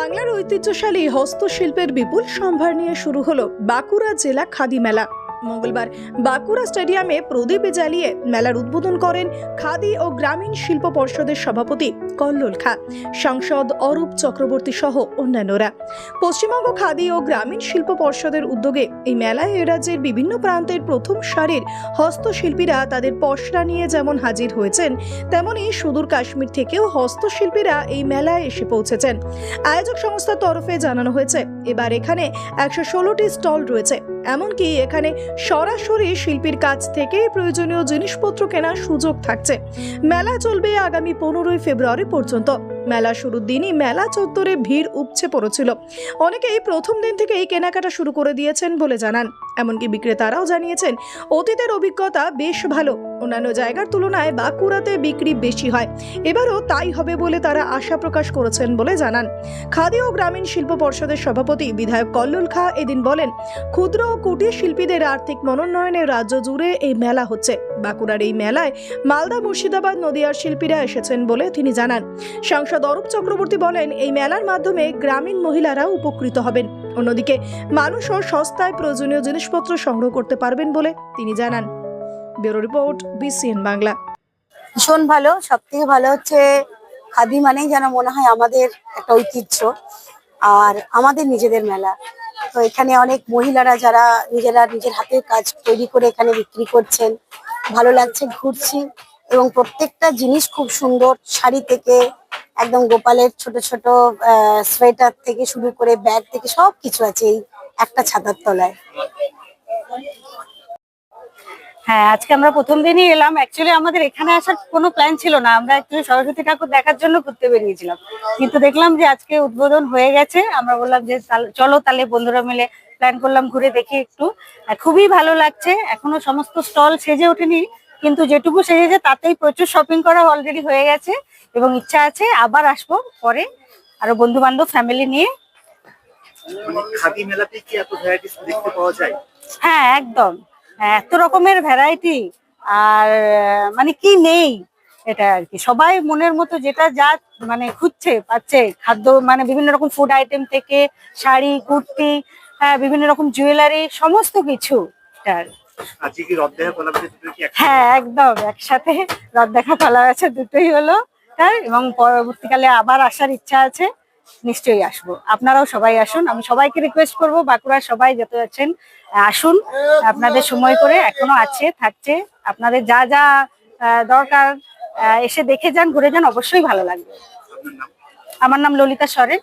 বাংলার ঐতিহ্যশালী হস্তশিল্পের বিপুল সম্ভার নিয়ে শুরু হলো বাঁকুড়া জেলা খাদি মেলা মঙ্গলবার বাঁকুড়া স্টেডিয়ামে প্রদীপ জ্বালিয়ে মেলার উদ্বোধন করেন খাদি ও গ্রামীণ শিল্প পর্ষদের সভাপতি কল্লোল খা, সাংসদ অরূপ চক্রবর্তী সহ অন্যান্যরা। পশ্চিমবঙ্গ খাদি ও গ্রামীণ শিল্প পর্ষদের উদ্যোগে এই মেলায় রাজ্যের বিভিন্ন প্রান্তের প্রথম সারির হস্তশিল্পীরা তাদের পসরা নিয়ে যেমন হাজির হয়েছেন, তেমনি সুদূর কাশ্মীর থেকেও হস্তশিল্পীরা এই মেলায় এসে পৌঁছেছেন। আয়োজক সংস্থার তরফে জানানো হয়েছে, এবার এখানে একশো ষোলোটি স্টল রয়েছে, এমনকি এখানে সরাসরি শিল্পীর কাছ থেকে প্রয়োজনীয় জিনিসপত্র কেনার সুযোগ থাকছে। মেলা চলবে আগামী পনেরোই ফেব্রুয়ারি পর্যন্ত। মেলা শুরুর দিনই মেলা চত্বরে ভিড় উপচে পড়েছিল। অনেকেই প্রথম দিন থেকেই কেনাকাটা শুরু করে দিয়েছেন বলে জানান। এমনকি বিক্রেতারাও জানিয়েছেন, অতীতের অভিজ্ঞতা বেশ ভালো। অন্যান্য জায়গার তুলনায় বাঁকুড়াতে বিক্রি বেশি হয়। এবারও তাই হবে বলে তারা আশা প্রকাশ করেছেন বলে জানান। খাদি ও গ্রামীণ শিল্প পর্ষদের সভাপতি বিধায়ক কল্লুল খা এদিন বলেন, ক্ষুদ্র ও কুটির শিল্পীদের আর্থিক মনোন্নয়নের রাজ্য জুড়ে এই মেলা হচ্ছে। বাঁকুড়ার এই মেলায় মালদা, মুর্শিদাবাদ, নদিয়ার শিল্পীরা এসেছেন বলে তিনি জানান। সাংসদ অরূপ চক্রবর্তী বলেন, এই মেলার মাধ্যমে গ্রামীণ মহিলারা উপকৃত হবেন। অন্যদিকে মানুষও সস্তায় প্রয়োজনীয় জিনিসপত্র সংগ্রহ করতে পারবেন বলে তিনি জানান। Bureau report, BCN Bangla. ভীষণ ভালো সব থেকে ভালো হচ্ছে খাদি মানেই যেন মনে হয় আমাদের একটা ঐতিহ্য আর আমাদের নিজেদের মেলা। তো এখানে অনেক মহিলারা যারা নিজেরা নিজের হাতের কাজ তৈরি করে এখানে বিক্রি করছেন, ভালো লাগছে, ঘুরছি এবং প্রত্যেকটা জিনিস খুব সুন্দর, শাড়ি থেকে একদম গোপালের ছোট ছোট সোয়েটার থেকে শুরু করে ব্যাগ থেকে সব কিছু আছে এই একটা ছাতার তলায়। হ্যাঁ আজকে আমরা প্রথম দিনই এলাম। অ্যাকচুয়ালি আমাদের এখানে আসার কোনো প্ল্যান ছিল না। আমরা অ্যাকচুয়ালি সরস্বতী ঠাকুর দেখার জন্য ঘুরতে বেরিয়েছিলাম। কিন্তু দেখলাম যে আজকে উদ্বোধন হয়ে গেছে। আমরা বললাম যে চলো তাহলে বন্ধুরা মিলে প্ল্যান করলাম ঘুরে দেখি একটু। খুবই ভালো লাগছে। এখনও সমস্ত স্টল সেজে ওঠেনি। কিন্তু যেটুকু সেজেছে তাতেই প্রচুর শপিং করা অলরেডি হয়ে গেছে এবং ইচ্ছা আছে আবার আসব পরে আরও বন্ধু বান্ধব ফ্যামিলি নিয়ে। মানে খাদি মেলাতে কি এত ভ্যারাইটিস দেখতে পাওয়া যায়? হ্যাঁ একদম। হ্যাঁ, এত রকমের ভ্যারাইটি আর মানে কি নেই এটা আর কি। সবাই মনের মতো যেটা যা মানে খুঁজছে পাচ্ছে। খাদ্য মানে বিভিন্ন রকম ফুড আইটেম থেকে শাড়ি কুর্তি হ্যাঁ বিভিন্ন রকম জুয়েলারি সমস্ত কিছু। এটার আজকে কি রথ দেখা কলা কি হ্যাঁ একদম একসাথে রথ দেখা পালা আছে দুটোই হলো। তাই এবং পরবর্তীকালে আবার আসার ইচ্ছা আছে নিশ্চয়ই আসব। আপনারাও সবাই আসুন। আমি সবাইকে রিকোয়েস্ট করব বাঁকুড়ার সবাই যত আছেন আসুন। আপনাদের সময় করে এখনও আছে থাকছে। আপনাদের যা যা দরকার এসে দেখে যান ঘুরে যান অবশ্যই ভালো লাগবে। আমার নাম ললিতা সরেন।